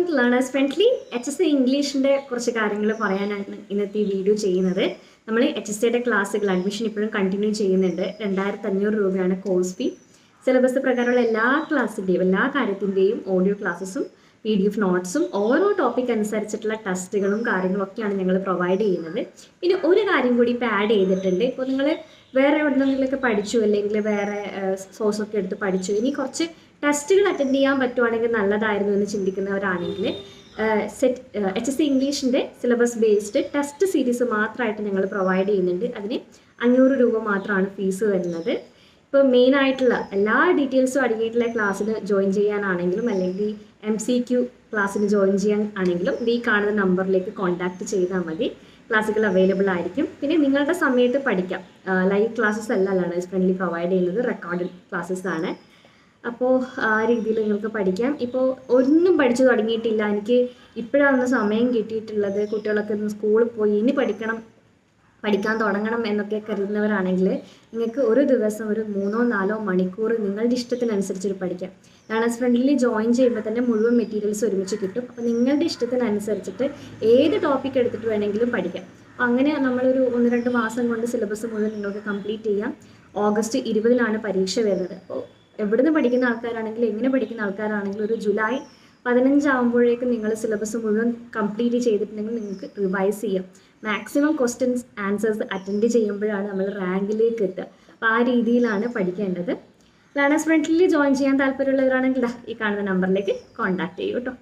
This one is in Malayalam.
Welcome to learners friendly H S ഇംഗ്ലീഷിന്റെ കുറച്ച് കാര്യങ്ങൾ പറയാനാണ് ഇന്നത്തെ ഈ വീഡിയോ ചെയ്യുന്നത്. നമ്മൾ എച്ച് എസ് സിയുടെ ക്ലാസ്സുകൾ അഡ്മിഷൻ ഇപ്പോഴും കണ്ടിന്യൂ ചെയ്യുന്നുണ്ട്. രണ്ടായിരത്തി അഞ്ഞൂറ് രൂപയാണ് കോഴ്സ് ഫീ സിലബസ് പ്രകാരമുള്ള എല്ലാ ക്ലാസ്സിന്റെയും എല്ലാ കാര്യത്തിന്റെയും ഓഡിയോ ക്ലാസ്സസും പി ഡി എഫ് നോട്ട്സും ഓരോ ടോപ്പിക് അനുസരിച്ചിട്ടുള്ള ടെസ്റ്റുകളും കാര്യങ്ങളും ഒക്കെയാണ് ഞങ്ങൾ പ്രൊവൈഡ് ചെയ്യുന്നത്. പിന്നെ ഒരു കാര്യം കൂടി ഇപ്പോൾ ആഡ് ചെയ്തിട്ടുണ്ട്. ഇപ്പോൾ നിങ്ങൾ വേറെ എവിടെന്നെങ്കിലൊക്കെ പഠിച്ചു അല്ലെങ്കിൽ വേറെ സോഴ്സ് ഒക്കെ എടുത്ത് പഠിച്ചു. ഇനി കുറച്ച് ടെസ്റ്റുകൾ അറ്റൻഡ് ചെയ്യാൻ പറ്റുവാണെങ്കിൽ നല്ലതായിരുന്നു എന്ന് ചിന്തിക്കുന്നവരാണെങ്കിൽ സെറ്റ് എച്ച് എസ് സി ഇംഗ്ലീഷിന്റെ സിലബസ് ബേസ്ഡ് ടെസ്റ്റ് സീരീസ് മാത്രമായിട്ട് ഞങ്ങൾ പ്രൊവൈഡ് ചെയ്യുന്നുണ്ട്. അതിന് അഞ്ഞൂറ് രൂപ മാത്രമാണ് ഫീസ് വരുന്നത്. ഇപ്പോൾ മെയിൻ ആയിട്ടുള്ള എല്ലാ ഡീറ്റെയിൽസും അടങ്ങിയിട്ടുള്ള ക്ലാസ്സിൽ ജോയിൻ ചെയ്യാനാണെങ്കിലും അല്ലെങ്കിൽ എം സി ക്യു ക്ലാസ്സിന് ജോയിൻ ചെയ്യാൻ ആണെങ്കിലും ഈ കാണുന്ന നമ്പറിലേക്ക് കോൺടാക്ട് ചെയ്താൽ മതി. ക്ലാസ്സുകൾ അവൈലബിൾ ആയിരിക്കും. പിന്നെ നിങ്ങളുടെ സമയത്ത് പഠിക്കാം. ലൈവ് ക്ലാസ്സസ് അല്ല ലേണേഴ്സ് ഫ്രണ്ട്ലി പ്രൊവൈഡ് ചെയ്യുന്നത്. റെക്കോർഡഡ് ക്ലാസ്സസ് ആണ്. അപ്പോൾ ആ രീതിയിൽ നിങ്ങൾക്ക് പഠിക്കാം. ഇപ്പോൾ ഒന്നും പഠിച്ചു തുടങ്ങിയിട്ടില്ല. എനിക്ക് ഇപ്പോഴാണ് സമയം കിട്ടിയിട്ടുള്ളത്. കുട്ടികളൊക്കെ സ്കൂളിൽ പോയി. ഇനി പഠിക്കണം പഠിക്കാൻ തുടങ്ങണം എന്നൊക്കെ കരുതുന്നവരാണെങ്കിൽ നിങ്ങൾക്ക് ഒരു ദിവസം ഒരു മൂന്നോ നാലോ മണിക്കൂർ നിങ്ങളുടെ ഇഷ്ടത്തിനനുസരിച്ച് പഠിക്കാം. ലേണേഴ്സ് ഫ്രണ്ടിൽ ജോയിൻ ചെയ്യുമ്പോൾ തന്നെ മുഴുവൻ മെറ്റീരിയൽസ് ഒരുമിച്ച് കിട്ടും. അപ്പോൾ നിങ്ങളുടെ ഇഷ്ടത്തിനനുസരിച്ചിട്ട് ഏത് ടോപ്പിക് എടുത്തിട്ട് വേണമെങ്കിലും പഠിക്കാം. അപ്പോൾ അങ്ങനെ നമ്മളൊരു ഒന്ന് രണ്ട് മാസം കൊണ്ട് സിലബസ് മുഴുവൻ നിങ്ങൾക്ക് കംപ്ലീറ്റ് ചെയ്യാം. ഓഗസ്റ്റ് ഇരുപതിലാണ് പരീക്ഷ വരുന്നത്. അപ്പോൾ എവിടുന്ന് പഠിക്കുന്ന ആൾക്കാരാണെങ്കിലും എങ്ങനെ പഠിക്കുന്ന ആൾക്കാരാണെങ്കിലും ഒരു ജൂലൈ പതിനഞ്ചാകുമ്പോഴേക്കും നിങ്ങൾ സിലബസ് മുഴുവൻ കംപ്ലീറ്റ് ചെയ്തിട്ടുണ്ടെങ്കിൽ നിങ്ങൾക്ക് റിവൈസ് ചെയ്യാം. മാക്സിമം ക്വസ്റ്റ്യൻസ് ആൻസേഴ്സ് അറ്റൻഡ് ചെയ്യുമ്പോഴാണ് നമ്മൾ റാങ്കിലേക്ക് എത്തുക. അപ്പോൾ ആ രീതിയിലാണ് പഠിക്കേണ്ടത്. ലേണേഴ്സ് ഫ്രണ്ടിൽ ജോയിൻ ചെയ്യാൻ താല്പര്യമുള്ളവരാണെങ്കിൽ ഈ കാണുന്ന നമ്പറിലേക്ക് കോൺടാക്ട് ചെയ്യൂ കേട്ടോ